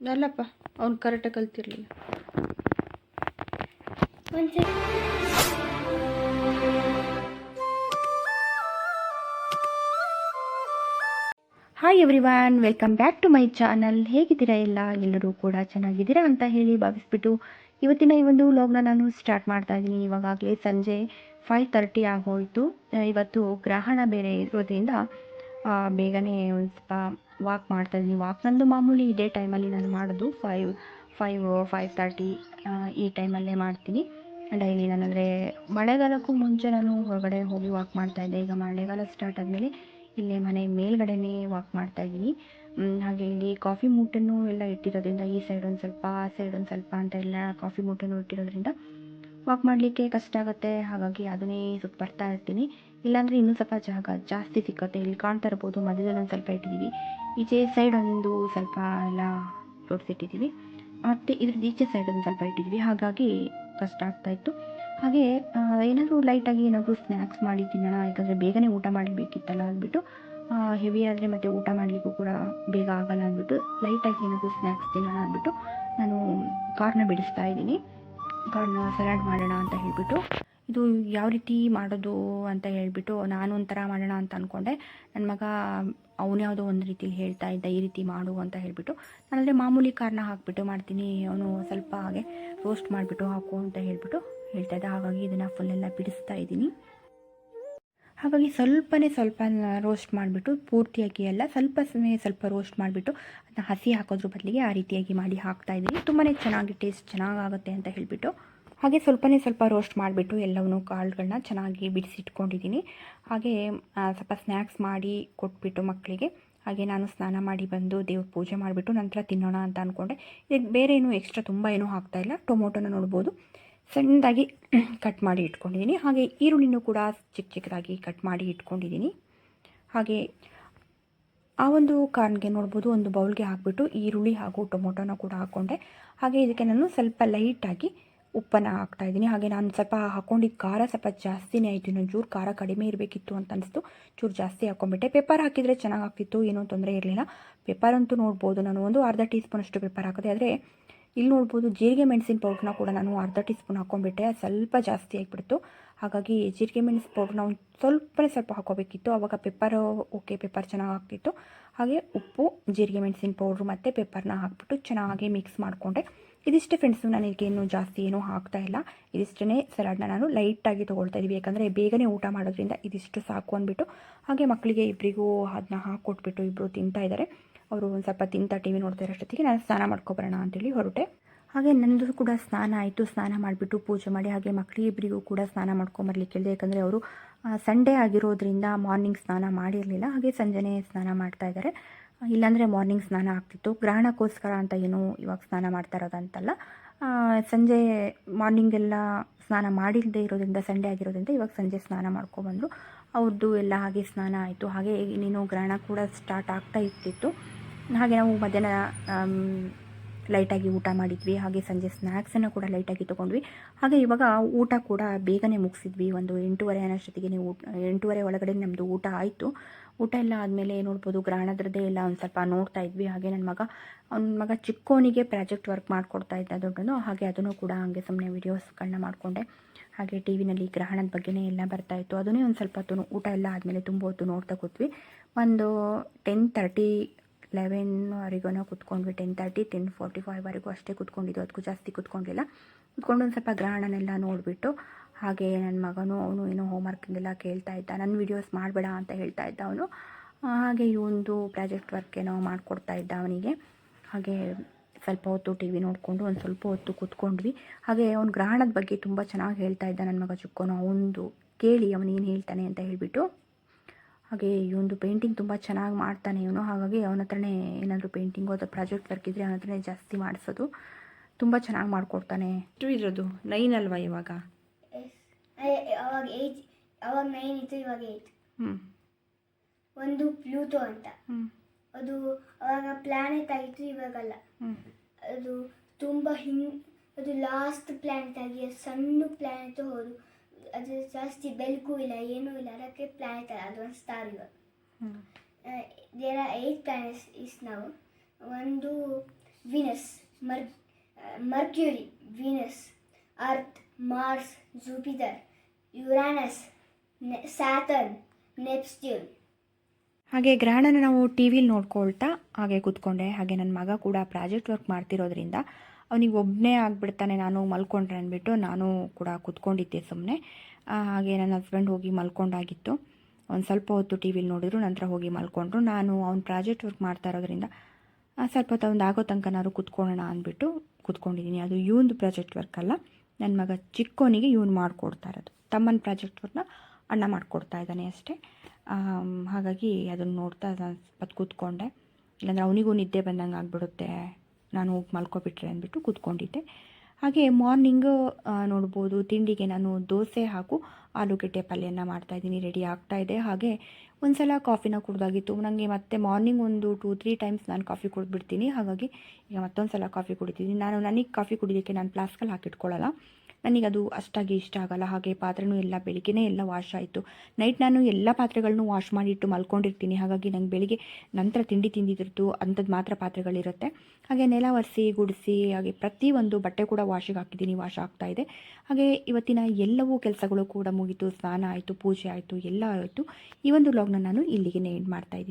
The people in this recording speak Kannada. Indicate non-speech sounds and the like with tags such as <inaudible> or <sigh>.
ಅಲ್ಲಪ್ಪ ಅವ್ನು ಕರೆಕ್ಟಾಗಿ ಕಲ್ತಿರ್ಲಿಲ್ಲ. Hi everyone welcome back to my channel ಹೇಗಿದ್ದೀರಾ ಎಲ್ಲ? ಎಲ್ಲರೂ ಕೂಡ ಚೆನ್ನಾಗಿದ್ದೀರಾ ಅಂತ ಹೇಳಿ ಭಾವಿಸ್ಬಿಟ್ಟು ಇವತ್ತಿನ ಈ ಒಂದು ವ್ಲಾಗ್ನ ನಾನು ಸ್ಟಾರ್ಟ್ ಮಾಡ್ತಾ ಇದ್ದೀನಿ. ಇವಾಗಲೇ ಸಂಜೆ ಫೈವ್ ತರ್ಟಿ ಆಗೋಯಿತು. ಇವತ್ತು ಗ್ರಹಣ ಬೇರೆ ಇರೋದ್ರಿಂದ ಬೇಗನೆ ಒಂದು ಸ್ವಲ್ಪ ವಾಕ್ ಮಾಡ್ತಾ ಇದ್ದೀನಿ. ವಾಕ್ ನನ್ನದು ಮಾಮೂಲಿ ಇದೇ ಟೈಮಲ್ಲಿ ನಾನು ಮಾಡೋದು. ಫೈವ್ ಫೈವ್ ಫೈವ್ ತರ್ಟಿ ಈ ಟೈಮಲ್ಲೇ ಮಾಡ್ತೀನಿ. ಡೈಲಿ ನಾನಂದರೆ ಮಳೆಗಾಲಕ್ಕೂ ಮುಂಚೆ ನಾನು ಹೊರಗಡೆ ಹೋಗಿ ವಾಕ್ ಮಾಡ್ತಾ ಇದ್ದೆ. ಈಗ ಮಳೆಗಾಲ ಸ್ಟಾರ್ಟ್ ಆದಮೇಲೆ ಇಲ್ಲೇ ಮನೆ ಮೇಲ್ಗಡೆನೇ ವಾಕ್ ಮಾಡ್ತಾ ಇದ್ದೀನಿ. ಮ್, ಹಾಗೆ ಇಲ್ಲಿ ಕಾಫಿ ಮೂಟನ್ನು ಎಲ್ಲ ಇಟ್ಟಿರೋದ್ರಿಂದ ಈ ಸೈಡ್ ಒಂದು ಸ್ವಲ್ಪ ಆ ಸೈಡ್ ಒಂದು ಸ್ವಲ್ಪ ಅಂತ ಎಲ್ಲ ಕಾಫಿ ಮೂಟನ್ನು ಇಟ್ಟಿರೋದ್ರಿಂದ ವಾಕ್ ಮಾಡಲಿಕ್ಕೆ ಕಷ್ಟ ಆಗುತ್ತೆ. ಹಾಗಾಗಿ ಅದನ್ನೇ ಸುತ್ತ ಬರ್ತಾ ಇರ್ತೀನಿ. ಇಲ್ಲಾಂದರೆ ಇನ್ನೂ ಸ್ವಲ್ಪ ಜಾಗ ಜಾಸ್ತಿ ಸಿಕ್ಕತ್ತೆ. ಇಲ್ಲಿ ಕಾಣ್ತಾ ಇರ್ಬೋದು. ಮಧ್ಯದಲ್ಲಿ ಒಂದು ಸ್ವಲ್ಪ ಇಟ್ಟಿದ್ದೀವಿ ಈಚೆ ಸೈಡ್ ಒಂದು ಸ್ವಲ್ಪ ಎಲ್ಲ ಜೋಡಿಸಿಟ್ಟಿದ್ದೀವಿ ಮತ್ತು ಇದ್ರದ್ದು ಈಚೆ ಸೈಡ್ ಒಂದು ಸ್ವಲ್ಪ ಇಟ್ಟಿದ್ವಿ. ಹಾಗಾಗಿ ಕಷ್ಟ ಆಗ್ತಾ ಇತ್ತು. ಹಾಗೆ ಏನಾದರೂ ಲೈಟಾಗಿ ಏನಾದರೂ ಸ್ನ್ಯಾಕ್ಸ್ ಮಾಡಿ ತಿನ್ನೋಣ. ಯಾಕಂದರೆ ಬೇಗನೆ ಊಟ ಮಾಡಬೇಕಿತ್ತಲ್ಲ ಅಂದ್ಬಿಟ್ಟು ಹೆವಿ ಆದರೆ ಮತ್ತು ಊಟ ಮಾಡಲಿಕ್ಕೂ ಕೂಡ ಬೇಗ ಆಗಲ್ಲ ಅಂದ್ಬಿಟ್ಟು ಲೈಟಾಗಿ ಏನಾದರೂ ಸ್ನ್ಯಾಕ್ಸ್ ತಿನ್ನೋಣ ಅಂದ್ಬಿಟ್ಟು ನಾನು ಕಾರ್ನ ಬಿಡಿಸ್ತಾ ಇದ್ದೀನಿ. ಕಾರ್ನ ಸಲಾಡ್ ಮಾಡೋಣ ಅಂತ ಹೇಳಿಬಿಟ್ಟು ಇದು ಯಾವ ರೀತಿ ಮಾಡೋದು ಅಂತ ಹೇಳಿಬಿಟ್ಟು ನಾನು ಒಂಥರ ಮಾಡೋಣ ಅಂತ ಅಂದ್ಕೊಂಡೆ ನನ್ನ ಮಗ ಅವನು ಯಾವುದೋ ಒಂದು ರೀತಿಲಿ ಹೇಳ್ತಾ ಇದ್ದ, ಈ ರೀತಿ ಮಾಡು ಅಂತ ಹೇಳಿಬಿಟ್ಟು ನಾನಂದರೆ ಮಾಮೂಲಿ ಕಾರಣ ಹಾಕ್ಬಿಟ್ಟು ಮಾಡ್ತೀನಿ, ಅವನು ಸ್ವಲ್ಪ ಹಾಗೆ ರೋಸ್ಟ್ ಮಾಡಿಬಿಟ್ಟು ಹಾಕು ಅಂತ ಹೇಳಿಬಿಟ್ಟು ಹೇಳ್ತಾ ಇದ್ದ. ಹಾಗಾಗಿ ಇದನ್ನು ಫುಲ್ಲೆಲ್ಲ ಬಿಡಿಸ್ತಾ ಇದ್ದೀನಿ. ಹಾಗಾಗಿ ಸ್ವಲ್ಪನೇ ಸ್ವಲ್ಪ ರೋಸ್ಟ್ ಮಾಡಿಬಿಟ್ಟು, ಪೂರ್ತಿಯಾಗಿ ಎಲ್ಲ ಸ್ವಲ್ಪ ಸ್ವಲ್ಪ ರೋಸ್ಟ್ ಮಾಡಿಬಿಟ್ಟು ಅದನ್ನ ಹಸಿ ಹಾಕೋದ್ರ ಬದಲಿಗೆ ಆ ರೀತಿಯಾಗಿ ಮಾಡಿ ಹಾಕ್ತಾ ಇದ್ದೀನಿ. ತುಂಬಾ ಚೆನ್ನಾಗಿ ಟೇಸ್ಟ್ ಚೆನ್ನಾಗಾಗುತ್ತೆ ಅಂತ ಹೇಳಿಬಿಟ್ಟು ಹಾಗೆ ಸ್ವಲ್ಪನೇ ಸ್ವಲ್ಪ ರೋಸ್ಟ್ ಮಾಡಿಬಿಟ್ಟು ಎಲ್ಲವನ್ನೂ ಕಾಳುಗಳನ್ನ ಚೆನ್ನಾಗಿ ಬಿಡಿಸಿಟ್ಕೊಂಡಿದ್ದೀನಿ. ಹಾಗೆ ಸ್ವಲ್ಪ ಸ್ನ್ಯಾಕ್ಸ್ ಮಾಡಿ ಕೊಟ್ಬಿಟ್ಟು ಮಕ್ಕಳಿಗೆ. ಹಾಗೆ ನಾನು ಸ್ನಾನ ಮಾಡಿ ಬಂದು ದೇವ್ರ ಪೂಜೆ ಮಾಡಿಬಿಟ್ಟು ನಂತರ ತಿನ್ನೋಣ ಅಂತ ಅಂದ್ಕೊಂಡೆ ಇದಕ್ಕೆ ಬೇರೆ ಏನು ಎಕ್ಸ್ಟ್ರಾ ತುಂಬ ಏನೂ ಹಾಕ್ತಾ ಇಲ್ಲ. ಟೊಮೊಟೊನ ನೋಡ್ಬೋದು. ಸಣ್ಣದಾಗಿ <clears throat> ಕಟ್ ಮಾಡಿ ಇಟ್ಕೊಂಡಿದ್ದೀನಿ. ಹಾಗೆ ಈರುಳ್ಳಿನೂ ಕೂಡ ಚಿಕ್ಕ ಚಿಕ್ಕದಾಗಿ ಕಟ್ ಮಾಡಿ ಇಟ್ಕೊಂಡಿದ್ದೀನಿ. ಹಾಗೆ, ಆ ಒಂದು ಕಾರ್ನ್ಗೆ ನೋಡ್ಬೋದು, ಒಂದು ಬೌಲ್ಗೆ ಹಾಕ್ಬಿಟ್ಟು ಈರುಳ್ಳಿ ಹಾಗೂ ಟೊಮೊಟೊನ ಕೂಡ ಹಾಕ್ಕೊಂಡೆ. ಹಾಗೆ ಇದಕ್ಕೆ ನಾನು ಸ್ವಲ್ಪ ಲೈಟಾಗಿ ಉಪ್ಪನ್ನು ಹಾಕ್ತಾ ಇದ್ದೀನಿ. ಹಾಗೆ ನಾನು ಸ್ವಲ್ಪ ಹಾಕೊಂಡಿದ್ದ ಖಾರ ಸ್ವಲ್ಪ ಜಾಸ್ತಿನೇ ಆಯಿತು. ಇನ್ನೊಂದು ಚೂರು ಖಾರ ಕಡಿಮೆ ಇರಬೇಕಿತ್ತು ಅಂತ ಅನಿಸ್ತು. ಚೂರು ಜಾಸ್ತಿ ಹಾಕೊಂಡ್ಬಿಟ್ಟೆ. ಪೇಪರ್ ಹಾಕಿದರೆ ಚೆನ್ನಾಗಾಗ್ತಿತ್ತು ಏನೂ ತೊಂದರೆ ಇರಲಿಲ್ಲ. ಪೇಪರ್ ಅಂತೂ ನೋಡ್ಬೋದು. ನಾನು ಒಂದು ಅರ್ಧ ಟೀ ಸ್ಪೂನಷ್ಟು ಪೇಪರ್ ಹಾಕಿದೆ ಆದರೆ ಇಲ್ಲಿ ನೋಡ್ಬೋದು ಜೀರಿಗೆ ಮೆಣಸಿನ ಪೌಡ್ರನ್ನ ಕೂಡ ನಾನು ಅರ್ಧ ಟೀ ಸ್ಪೂನ್ ಹಾಕೊಂಡ್ಬಿಟ್ಟೆ ಸ್ವಲ್ಪ ಜಾಸ್ತಿ ಆಗಿಬಿಡ್ತು. ಹಾಗಾಗಿ ಜೀರಿಗೆ ಮೆಣಸು ಪೌಡ್ರನ್ನ ಒಂದು ಸ್ವಲ್ಪನೇ ಸ್ವಲ್ಪ ಹಾಕೋಬೇಕಿತ್ತು. ಆವಾಗ ಪೆಪ್ಪರ್ ಓಕೆ, ಪೇಪರ್ ಚೆನ್ನಾಗಿ ಆಗ್ತಿತ್ತು. ಹಾಗೆ ಉಪ್ಪು, ಜೀರಿಗೆ ಮೆಣಸಿನ ಪೌಡ್ರು ಮತ್ತು ಪೇಪರ್ನ ಹಾಕ್ಬಿಟ್ಟು ಚೆನ್ನಾಗಿ ಮಿಕ್ಸ್ ಮಾಡಿಕೊಂಡೆ. ಇದಿಷ್ಟೇ ಫ್ರೆಂಡ್ಸು ನಾನು ಏನು ಜಾಸ್ತಿ ಏನೂ ಹಾಕ್ತಾ ಇಲ್ಲ. ಇದಿಷ್ಟೇ ಸಲಾಡ್ನ ನಾನು ಲೈಟಾಗಿ ತೊಗೊಳ್ತಾ ಇದ್ದೀವಿ. ಯಾಕಂದರೆ ಬೇಗನೆ ಊಟ ಮಾಡೋದ್ರಿಂದ ಇದಿಷ್ಟು ಸಾಕು ಅಂದ್ಬಿಟ್ಟು. ಹಾಗೆ ಮಕ್ಕಳಿಗೆ ಇಬ್ಬರಿಗೂ ಅದನ್ನ ಹಾಕ್ಕೊಟ್ಬಿಟ್ಟು ಇಬ್ಬರು ತಿಂತಾ ಇದ್ದಾರೆ ಅವರು ಒಂದು ಸ್ವಲ್ಪ ತಿಂತಾ ಟಿ ವಿ ನೋಡ್ತಾ ಇರೋಷ್ಟೊತ್ತಿಗೆ ನಾನು ಸ್ನಾನ ಮಾಡ್ಕೊಬರೋಣ ಅಂತೇಳಿ ಹೊರಟೆ. ಹಾಗೆ ನನ್ನದು ಕೂಡ ಸ್ನಾನ ಆಯಿತು. ಸ್ನಾನ ಮಾಡಿಬಿಟ್ಟು ಪೂಜೆ ಮಾಡಿ ಹಾಗೆ ಮಕ್ಕಳಿಬ್ಬರಿಗೂ ಕೂಡ ಸ್ನಾನ ಮಾಡ್ಕೊಂಬರ್ಲಿಕ್ಕೆ ಹೇಳಿದೆ. ಯಾಕಂದರೆ ಅವರು ಸಂಡೇ ಆಗಿರೋದ್ರಿಂದ ಮಾರ್ನಿಂಗ್ ಸ್ನಾನ ಮಾಡಿರಲಿಲ್ಲ. ಹಾಗೆ ಸಂಜೆನೇ ಸ್ನಾನ ಮಾಡ್ತಾ ಇದ್ದಾರೆ ಇಲ್ಲಾಂದರೆ ಮಾರ್ನಿಂಗ್ ಸ್ನಾನ ಆಗ್ತಿತ್ತು. ಗ್ರಹಣಕ್ಕೋಸ್ಕರ ಅಂತ ಏನು ಇವಾಗ ಸ್ನಾನ ಮಾಡ್ತಾ ಇರೋದಂತಲ್ಲ. ಸಂಜೆ ಮಾರ್ನಿಂಗೆಲ್ಲ ಸ್ನಾನ ಮಾಡಿಲ್ಲದೆ ಇರೋದ್ರಿಂದ, ಸಂಡೇ ಆಗಿರೋದ್ರಿಂದ ಇವಾಗ ಸಂಜೆ ಸ್ನಾನ ಮಾಡ್ಕೊಬಂದರು ಅವ್ರದ್ದು ಎಲ್ಲ ಹಾಗೆ ಸ್ನಾನ ಆಯಿತು. ಹಾಗೆ ಇನ್ನೇನು ಗ್ರಹಣ ಕೂಡ ಸ್ಟಾರ್ಟ್ ಆಗ್ತಾ ಇರ್ತಿತ್ತು. ಹಾಗೆ ನಾವು ಮಧ್ಯಾಹ್ನ ಲೈಟಾಗಿ ಊಟ ಮಾಡಿದ್ವಿ. ಹಾಗೆ ಸಂಜೆ ಸ್ನ್ಯಾಕ್ಸನ್ನು ಕೂಡ ಲೈಟಾಗಿ ತೊಗೊಂಡ್ವಿ. ಹಾಗೆ ಇವಾಗ ಊಟ ಕೂಡ ಬೇಗನೆ ಮುಗಿಸಿದ್ವಿ. ಒಂದು ಎಂಟೂವರೆ ಅನ್ನೋಷ್ಟೊತ್ತಿಗೆ ಊಟ, ಎಂಟೂವರೆ ಒಳಗಡೆ ನಮ್ಮದು ಊಟ ಆಯಿತು. ಊಟ ಎಲ್ಲ ಆದಮೇಲೆ ನೋಡ್ಬೋದು ಗ್ರಹಣದ್ರದ್ದೇ ಎಲ್ಲ ಒಂದು ಸ್ವಲ್ಪ ನೋಡ್ತಾ ಇದ್ವಿ. ಹಾಗೆ ನನ್ನ ಮಗ, ಅವ್ನ ಮಗ ಚಿಕ್ಕೋನಿಗೆ ಪ್ರಾಜೆಕ್ಟ್ ವರ್ಕ್ ಮಾಡಿಕೊಡ್ತಾ ಇದ್ದ ದೊಡ್ಡನು. ಹಾಗೆ ಅದನ್ನು ಕೂಡ ಹಾಗೆ ಸುಮ್ಮನೆ ವೀಡಿಯೋಸ್ಗಳನ್ನ ಮಾಡಿಕೊಂಡೆ. ಹಾಗೆ ಟಿ ವಿನಲ್ಲಿ ಗ್ರಹಣದ ಬಗ್ಗೆನೇ ಎಲ್ಲ ಬರ್ತಾ ಇತ್ತು. ಅದನ್ನೇ ಒಂದು ಸ್ವಲ್ಪ ಹೊತ್ತು ಊಟ ಎಲ್ಲ ಆದಮೇಲೆ ತುಂಬ ಹೊತ್ತು ನೋಡ್ತಾ ಕೂತ್ವಿ. ಒಂದು ಟೆನ್ ತರ್ಟಿ ಲೆವೆನ್ವರೆಗೂ ಕುತ್ಕೊಂಡ್ವಿ ಟೆನ್ ತರ್ಟಿ ಟೆನ್ ಫಾರ್ಟಿ ಫೈವ್ವರೆಗೂ ಅಷ್ಟೇ ಕುತ್ಕೊಂಡಿದ್ದು. ಅದಕ್ಕೂ ಜಾಸ್ತಿ ಕುತ್ಕೊಂಡಿಲ್ಲ. ಕುತ್ಕೊಂಡು ಒಂದು ಸ್ವಲ್ಪ ಗ್ರಹಣನೆಲ್ಲ ನೋಡಿಬಿಟ್ಟು, ಹಾಗೆ ನನ್ನ ಮಗನು ಅವನು ಏನೋ ಹೋಮ್ವರ್ಕಿಂದೆಲ್ಲ ಕೇಳ್ತಾ ಇದ್ದ. ನನ್ನ ವೀಡಿಯೋಸ್ ಮಾಡಬೇಡ ಅಂತ ಹೇಳ್ತಾ ಇದ್ದ ಅವನು. ಹಾಗೆ ಇವೊಂದು ಪ್ರಾಜೆಕ್ಟ್ ವರ್ಕ್ ಏನೋ ಮಾಡಿಕೊಡ್ತಾ ಇದ್ದ ಅವನಿಗೆ. ಹಾಗೆ ಸ್ವಲ್ಪ ಹೊತ್ತು ಟಿ ವಿ ನೋಡಿಕೊಂಡು, ಒಂದು ಸ್ವಲ್ಪ ಹೊತ್ತು ಕೂತ್ಕೊಂಡ್ವಿ. ಹಾಗೆ ಅವ್ನು ಗ್ರಹಣದ ಬಗ್ಗೆ ತುಂಬ ಚೆನ್ನಾಗಿ ಹೇಳ್ತಾ ಇದ್ದ ನನ್ನ ಮಗ ಚುಕ್ಕೋನು. ಅವನು ಕೇಳಿ ಅವನೇನು ಹೇಳ್ತಾನೆ ಅಂತ ಹೇಳಿಬಿಟ್ಟು ಹಾಗೆ ಇವೊಂದು ಪೇಂಟಿಂಗ್ ತುಂಬ ಚೆನ್ನಾಗಿ ಮಾಡ್ತಾನೆ ಇವನು. ಹಾಗಾಗಿ ಅವನ ಹತ್ರನೇ ಏನಾದರೂ ಪೇಂಟಿಂಗು ಅಥವಾ ಪ್ರಾಜೆಕ್ಟ್ ವರ್ಕ್ ಇದ್ದರೆ ಅವನ ಹತ್ರನೇ ಜಾಸ್ತಿ ಮಾಡಿಸೋದು ತುಂಬ ಚೆನ್ನಾಗಿ ಮಾಡಿಕೊಡ್ತಾನೆ. ಎಷ್ಟು ಇರೋದು ನೈನ್ ಅಲ್ವಾ ಇವಾಗ? ಎಸ್ ಅವಾಗ ಏಜ್ ಅವಾಗ ನೈನ್ ಇತ್ತು ಇವಾಗ ಏಯ್ಟ್ ಹ್ಞೂ ಒಂದು ಪ್ಲೂಟೋ ಅಂತ. ಹ್ಞೂ ಅದು ಅವಾಗ ಪ್ಲಾನೆಟ್ ಆಗಿತ್ತು ಇವಾಗಲ್ಲ. ಹ್ಞೂ ಅದು ತುಂಬ ಹಿಂ ಅದು ಲಾಸ್ಟ್ ಪ್ಲಾನೆಟ್ ಆಗಿ ಸಣ್ಣ ಪ್ಲಾನೆಟ್ ಹೌದು ಅದು ಜಾಸ್ತಿ ಬೆಳಕು ಇಲ್ಲ ಏನೂ ಇಲ್ಲ ಅದಕ್ಕೆ ಪ್ಲಾನೆಟ್ ಅಲ್ಲ ಅದು ಒಂದು ಸ್ಟಾರ್ ಇವಾಗ there are eight planets is ನಾವು ಒಂದು Venus mer Mercury Venus Earth Mars Jupiter Uranus Saturn Neptune ಹಾಗೆ ಗ್ರಹಣನ ನಾವು ಟಿ ವಿಲಿ ನೋಡ್ಕೊಳ್ತಾ ಹಾಗೆ ಕೂತ್ಕೊಂಡೆ. ಹಾಗೆ ನನ್ನ ಮಗ ಕೂಡ ಪ್ರಾಜೆಕ್ಟ್ ವರ್ಕ್ ಮಾಡ್ತಿರೋದ್ರಿಂದ ಅವನಿಗೆ ಒಬ್ಬನೇ ಆಗಿಬಿಡ್ತಾನೆ, ನಾನು ಮಲ್ಕೊಂಡ್ರೆ ಅಂದ್ಬಿಟ್ಟು ನಾನು ಕೂಡ ಕೂತ್ಕೊಂಡಿದ್ದೆ ಸುಮ್ಮನೆ ಹಾಗೆ ನನ್ನ ಹಸ್ಬೆಂಡ್ ಹೋಗಿ ಮಲ್ಕೊಂಡಾಗಿತ್ತು. ಒಂದು ಸ್ವಲ್ಪ ಹೊತ್ತು ಟಿ ವಿಲಿ ನೋಡಿದ್ರು, ನಂತರ ಹೋಗಿ ಮಲ್ಕೊಂಡ್ರು. ನಾನು ಅವ್ನು ಪ್ರಾಜೆಕ್ಟ್ ವರ್ಕ್ ಮಾಡ್ತಾ ಇರೋದ್ರಿಂದ ಸ್ವಲ್ಪ ಹೊತ್ತು ಒಂದು ಆಗೋ ತನಕನಾದ್ರು ನಾನು ಕೂತ್ಕೊಳ್ಳೋಣ ಅಂದ್ಬಿಟ್ಟು ಕೂತ್ಕೊಂಡಿದ್ದೀನಿ. ಅದು ಇವಂದು ಪ್ರಾಜೆಕ್ಟ್ ವರ್ಕ್ ಅಲ್ಲ. ನನ್ನ ಮಗ ಚಿಕ್ಕವನಿಗೆ ಇವ್ನು ಮಾಡಿಕೊಡ್ತಾ ಇರೋದು. ತಮ್ಮನ ಪ್ರಾಜೆಕ್ಟ್ ವರ್ಕ್ನ ಅಣ್ಣ ಮಾಡಿಕೊಡ್ತಾ ಇದ್ದಾನೆ ಅಷ್ಟೇ. ಹಾಗಾಗಿ ಅದನ್ನು ನೋಡ್ತಾ ಸ್ವಲ್ಪ ಕೂತ್ಕೊಂಡೆ. ಇಲ್ಲಾಂದರೆ ಅವನಿಗೂ ನಿದ್ದೆ ಬಂದಂಗೆ ಆಗಿಬಿಡುತ್ತೆ. ನಾನು ಹೋಗಿ ಮಲ್ಕೊಬಿಟ್ರೆ ಅಂದ್ಬಿಟ್ಟು ಕೂತ್ಕೊಂಡಿದ್ದೆ. ಹಾಗೆ ಮಾರ್ನಿಂಗು ನೋಡ್ಬೋದು, ತಿಂಡಿಗೆ ನಾನು ದೋಸೆ ಹಾಗೂ ಆಲೂಗಡ್ಡೆ ಪಲ್ಯನ ಮಾಡ್ತಾಯಿದ್ದೀನಿ ರೆಡಿ ಆಗ್ತಾ ಇದೆ. ಹಾಗೆ ಒಂದು ಸಲ ಕಾಫಿನ ಕುಡ್ದಾಗಿತ್ತು. ನನಗೆ ಮತ್ತೆ ಮಾರ್ನಿಂಗ್ ಒಂದು ಟೂ ತ್ರೀ ಟೈಮ್ಸ್ ನಾನು ಕಾಫಿ ಕುಡಿದ್ಬಿಡ್ತೀನಿ. ಹಾಗಾಗಿ ಈಗ ಮತ್ತೊಂದು ಸಲ ಕಾಫಿ ಕುಡಿತೀನಿ. ನಾನು ನನಗೆ ಕಾಫಿ ಕುಡಿಯೋಕ್ಕೆ ನಾನು ಫ್ಲಾಸ್ಕಲ್ಲಿ ಹಾಕಿಟ್ಕೊಳ್ಳಲ್ಲ. ನನಗೆ ಅದು ಅಷ್ಟಾಗಿ ಇಷ್ಟ ಆಗಲ್ಲ. ಹಾಗೆ ಪಾತ್ರೆನೂ ಎಲ್ಲ ಬೆಳಿಗ್ಗೆನೇ ಎಲ್ಲ ವಾಶ್ ಆಯಿತು. ನೈಟ್ ನಾನು ಎಲ್ಲ ಪಾತ್ರೆಗಳನ್ನೂ ವಾಶ್ ಮಾಡಿಟ್ಟು ಮಲ್ಕೊಂಡಿರ್ತೀನಿ. ಹಾಗಾಗಿ ನಂಗೆ ಬೆಳಿಗ್ಗೆ ನಂತರ ತಿಂಡಿ ತಿಂದಿದ್ರದ್ದು ಅಂಥದ್ದು ಮಾತ್ರ ಪಾತ್ರೆಗಳಿರುತ್ತೆ. ಹಾಗೆ ನೆಲ ಒರೆಸಿ, ಗುಡಿಸಿ, ಹಾಗೆ ಪ್ರತಿಯೊಂದು ಬಟ್ಟೆ ಕೂಡ ವಾಶಿಗೆ ಹಾಕಿದ್ದೀನಿ. ವಾಶ್ ಆಗ್ತಾ ಇದೆ. ಹಾಗೆ ಇವತ್ತಿನ ಎಲ್ಲವೂ ಕೆಲಸಗಳು ಕೂಡ ಮುಗೀತು. ಸ್ನಾನ ಆಯಿತು, ಪೂಜೆ ಆಯಿತು, ಎಲ್ಲ ಆಯಿತು. ಈ ಒಂದು ವ್ಲಾಗ್ನ ನಾನು ಇಲ್ಲಿಗೆ ಎಂಡ್ ಮಾಡ್ತಾ ಇದ್ದೀನಿ.